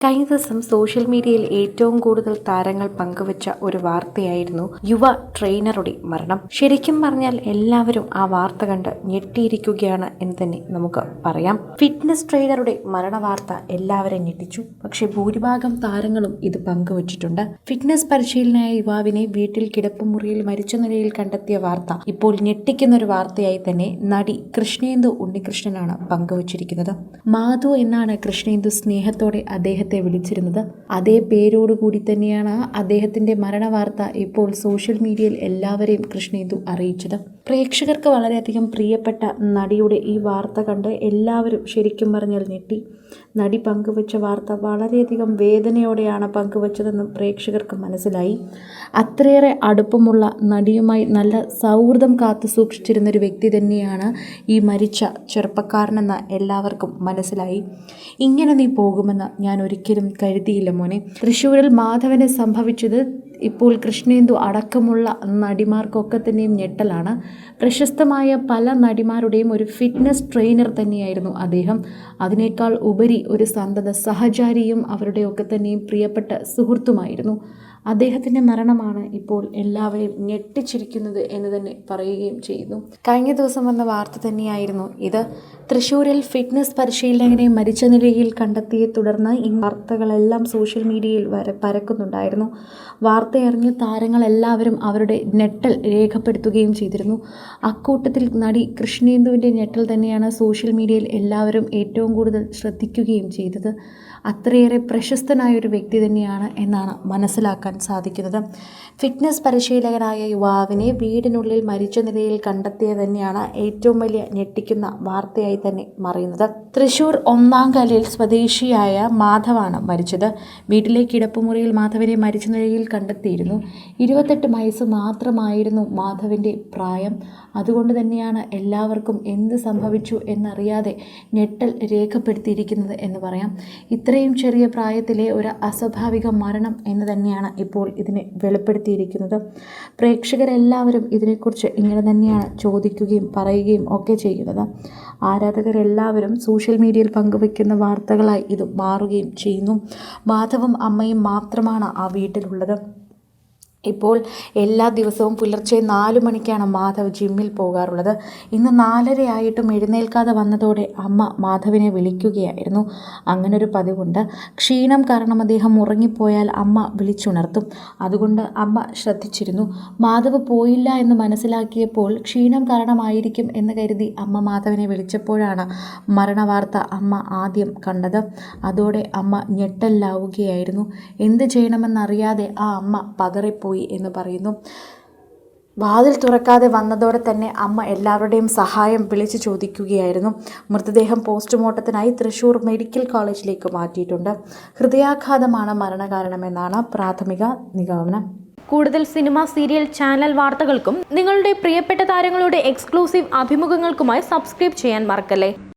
കഴിഞ്ഞ ദിവസം സോഷ്യൽ മീഡിയയിൽ ഏറ്റവും കൂടുതൽ താരങ്ങൾ പങ്കുവച്ച ഒരു വാർത്തയായിരുന്നു യുവ ട്രെയിനറുടെ മരണം. ശരിക്കും പറഞ്ഞാൽ എല്ലാവരും ആ വാർത്ത കണ്ട് ഞെട്ടിയിരിക്കുകയാണ് എന്ന് തന്നെ നമുക്ക് പറയാം. ഫിറ്റ്നസ് ട്രെയിനറുടെ മരണ വാർത്ത എല്ലാവരെയും ഞെട്ടിച്ചു. പക്ഷെ ഭൂരിഭാഗം താരങ്ങളും ഇത് പങ്കുവച്ചിട്ടുണ്ട്. ഫിറ്റ്നസ് പരിശീലനായ യുവാവിനെ വീട്ടിൽ കിടപ്പുമുറിയിൽ മരിച്ച നിലയിൽ കണ്ടെത്തിയ വാർത്ത ഇപ്പോൾ ഞെട്ടിക്കുന്ന ഒരു വാർത്തയായി തന്നെ നടി കൃഷ്ണേന്ദു ഉണ്ണികൃഷ്ണനാണ് പങ്കുവച്ചിരിക്കുന്നത്. മാധു എന്നാണ് കൃഷ്ണേന്ദു സ്നേഹത്തോടെ അദ്ദേഹത്തെ വിളിച്ചിരുന്നത്. അതേ പേരോടുകൂടി തന്നെയാണ് അദ്ദേഹത്തിന്റെ മരണവാർത്ത ഇപ്പോൾ സോഷ്യൽ മീഡിയയിൽ എല്ലാവരെയും കൃഷ്ണേന്ദു അറിയിച്ചത്. പ്രേക്ഷകർക്ക് വളരെയധികം പ്രിയപ്പെട്ട നടിയുടെ ഈ വാർത്ത കണ്ട് എല്ലാവരും ശരിക്കും പറഞ്ഞാൽ ഞെട്ടി. നടി പങ്കുവച്ച വാർത്ത വളരെയധികം വേദനയോടെയാണ് പങ്കുവച്ചതെന്നും പ്രേക്ഷകർക്ക് മനസ്സിലായി. അത്രയേറെ അടുപ്പമുള്ള നടിയുമായി നല്ല സൗഹൃദം കാത്തു സൂക്ഷിച്ചിരുന്നൊരു വ്യക്തി തന്നെയാണ് ഈ മരിച്ച ചെറുപ്പക്കാരനെന്ന് എല്ലാവർക്കും മനസ്സിലായി. ഇങ്ങനെ നീ പോകുമെന്ന് ഞാൻ ഒരിക്കലും കരുതിയില്ല മോനെ. തൃശ്ശൂരിൽ മാധവന് സംഭവിച്ചത് ഇപ്പോൾ കൃഷ്ണേന്ദു അടക്കമുള്ള നടിമാർക്കൊക്കെ തന്നെയും ഞെട്ടലാണ്. പ്രശസ്തമായ പല നടിമാരുടെയും ഒരു ഫിറ്റ്നസ് ട്രെയിനർ തന്നെയായിരുന്നു അദ്ദേഹം. അതിനേക്കാൾ ഉപരി ഒരു സന്തത സഹചാരിയും അവരുടെയൊക്കെ തന്നെയും പ്രിയപ്പെട്ട സുഹൃത്തുമായിരുന്നു. അദ്ദേഹത്തിന്റെ മരണമാണ് ഇപ്പോൾ എല്ലാവരെയും ഞെട്ടിച്ചിരിക്കുന്നത് എന്ന് തന്നെ പറയുകയും ചെയ്യുന്നു. കഴിഞ്ഞ ദിവസം വന്ന വാർത്ത തന്നെയായിരുന്നു ഇത്. തൃശ്ശൂരിൽ ഫിറ്റ്നസ് പരിശീലകനെ മരിച്ച നിലയിൽ കണ്ടെത്തിയെ തുടർന്ന് ഈ വാർത്തകളെല്ലാം സോഷ്യൽ മീഡിയയിൽ വരെ പരക്കുന്നുണ്ടായിരുന്നു. വാർത്തയറിഞ്ഞ് താരങ്ങളെല്ലാവരും അവരുടെ ഞെട്ടൽ രേഖപ്പെടുത്തുകയും ചെയ്തിരുന്നു. അക്കൂട്ടത്തിൽ നടി കൃഷ്ണേന്ദുവിന്റെ ഞെട്ടൽ തന്നെയാണ് സോഷ്യൽ മീഡിയയിൽ എല്ലാവരും ഏറ്റവും കൂടുതൽ ശ്രദ്ധിക്കുകയും ചെയ്തത്. അത്രയേറെ പ്രശസ്തനായ ഒരു വ്യക്തി തന്നെയാണ് എന്നാണ് മനസ്സിലാക്കാൻ സാധിക്കുന്നത്. ഫിറ്റ്നസ് പരിശീലകനായ യുവാവിനെ വീടിനുള്ളിൽ മരിച്ച നിലയിൽ കണ്ടെത്തിയ തന്നെയാണ് ഏറ്റവും വലിയ ഞെട്ടിക്കുന്ന വാർത്തയായി തന്നെ മറിയുന്നത്. തൃശൂർ ഒന്നാം കലയിൽ സ്വദേശിയായ മാധവാണ് മരിച്ചത്. വീട്ടിലെ കിടപ്പുമുറിയിൽ മാധവനെ മരിച്ച നിലയിൽ കണ്ടെത്തിയിരുന്നു. ഇരുപത്തെട്ട് വയസ്സ് മാത്രമായിരുന്നു മാധവിന്റെ പ്രായം. അതുകൊണ്ട് തന്നെയാണ് എല്ലാവർക്കും എന്ത് സംഭവിച്ചു എന്നറിയാതെ ഞെട്ടൽ രേഖപ്പെടുത്തിയിരിക്കുന്നത് എന്ന് പറയാം. ഇത്രയും ചെറിയ പ്രായത്തിലെ ഒരു അസ്വാഭാവിക മരണം എന്ന് തന്നെയാണ് ഇപ്പോൾ ഇതിനെ വെളിപ്പെടുത്തിയിരിക്കുന്നത്. പ്രേക്ഷകരെല്ലാവരും ഇതിനെക്കുറിച്ച് ഇങ്ങനെ തന്നെയാണ് ചോദിക്കുകയും പറയുകയും ഒക്കെ ചെയ്യുന്നത്. ആരാധകരെല്ലാവരും സോഷ്യൽ മീഡിയയിൽ പങ്കുവയ്ക്കുന്ന വാർത്തകളായി ഇത് മാറുകയും ചെയ്യുന്നു. മാധവും അമ്മയും മാത്രമാണ് ആ വീട്ടിലുള്ളത്. ഇപ്പോൾ എല്ലാ ദിവസവും പുലർച്ചെ നാല് മണിക്കാണ് മാധവ് ജിമ്മിൽ പോകാറുള്ളത്. ഇന്ന് നാലരയായിട്ടും എഴുന്നേൽക്കാതെ വന്നതോടെ അമ്മ മാധവിനെ വിളിക്കുകയായിരുന്നു. അങ്ങനൊരു പതിവുണ്ട്. ക്ഷീണം കാരണം അദ്ദേഹം ഉറങ്ങിപ്പോയാൽ അമ്മ വിളിച്ചുണർത്തും. അതുകൊണ്ട് അമ്മ ശ്രദ്ധിച്ചിരുന്നു. മാധവ് പോയില്ല എന്ന് മനസ്സിലാക്കിയപ്പോൾ ക്ഷീണം കാരണമായിരിക്കും എന്ന് കരുതി അമ്മ മാധവിനെ വിളിച്ചപ്പോഴാണ് മരണവാർത്ത അമ്മ ആദ്യം കണ്ടത്. അതോടെ അമ്മ ഞെട്ടല്ലാവുകയായിരുന്നു എന്ത് ചെയ്യണമെന്നറിയാതെ ആ അമ്മ പതറിപ്പോയി. എന്ന് പറയുന്നു. വാതിൽ തുറക്കാതെ വന്നതോടെ തന്നെ അമ്മ എല്ലാവരുടെയും സഹായം വിളിച്ചു ചോദിക്കുകയായിരുന്നു. മൃതദേഹം പോസ്റ്റ്മോർട്ടത്തിനായി തൃശൂർ മെഡിക്കൽ കോളേജിലേക്ക് മാറ്റിയിട്ടുണ്ട്. ഹൃദയാഘാതമാണ് മരണകാരണമെന്നാണ് പ്രാഥമിക നിഗമനം. കൂടുതൽ സിനിമ സീരിയൽ ചാനൽ വാർത്തകൾക്കും നിങ്ങളുടെ പ്രിയപ്പെട്ട താരങ്ങളുടെ എക്സ്ക്ലൂസീവ് അഭിമുഖങ്ങൾക്കുമായി സബ്സ്ക്രൈബ് ചെയ്യാൻ മറക്കല്ലേ?